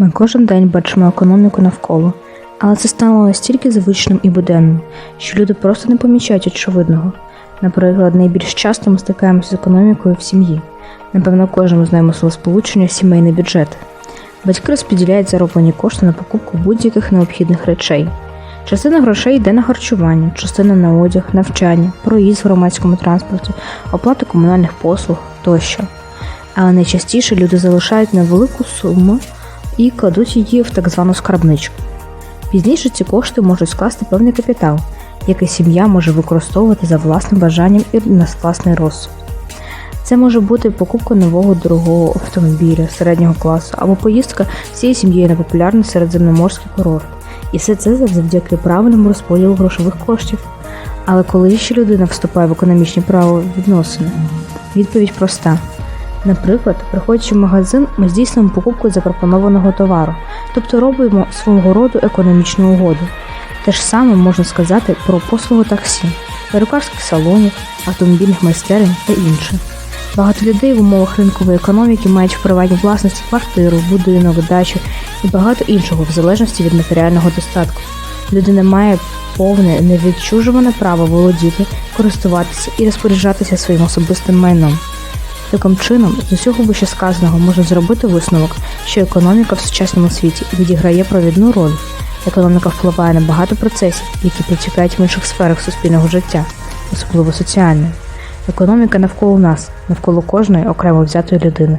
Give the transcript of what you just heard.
Ми кожен день бачимо економіку навколо, але це стало настільки звичним і буденним, що люди просто не помічають очевидного. Наприклад, найбільш часто ми стикаємося з економікою в сім'ї. Напевно, кожному знаємо словосполучення сімейний бюджет. Батьки розподіляють зароблені кошти на покупку будь-яких необхідних речей. Частина грошей йде на харчування, частина на одяг, навчання, проїзд в громадському транспорті, оплату комунальних послуг тощо. Але найчастіше люди залишають невелику суму і кладуть її в так звану скарбничку. Пізніше ці кошти можуть скласти певний капітал, який сім'я може використовувати за власним бажанням і на власний розсуд. Це може бути покупка нового дорогого автомобіля середнього класу або поїздка всією сім'єю на популярний середземноморський курорт. І все це завдяки правильному розподілу грошових коштів. Але коли ще людина вступає в економічні правовідносини? Відповідь проста. Наприклад, приходячи в магазин, ми здійснюємо покупку запропонованого товару, тобто робимо свого роду економічну угоду. Те ж саме можна сказати про послугу таксі, перукарських салонів, автомобільних майстерень та інше. Багато людей в умовах ринкової економіки мають в приватній власності квартиру, будинок, дачу і багато іншого в залежності від матеріального достатку. Людина має повне невідчужуване право володіти, користуватися і розпоряджатися своїм особистим майном. Таким чином, з усього вищесказаного можна зробити висновок, що економіка в сучасному світі відіграє провідну роль. Економіка впливає на багато процесів, які протікають в інших сферах суспільного життя, особливо соціальної. Економіка навколо нас, навколо кожної окремо взятої людини.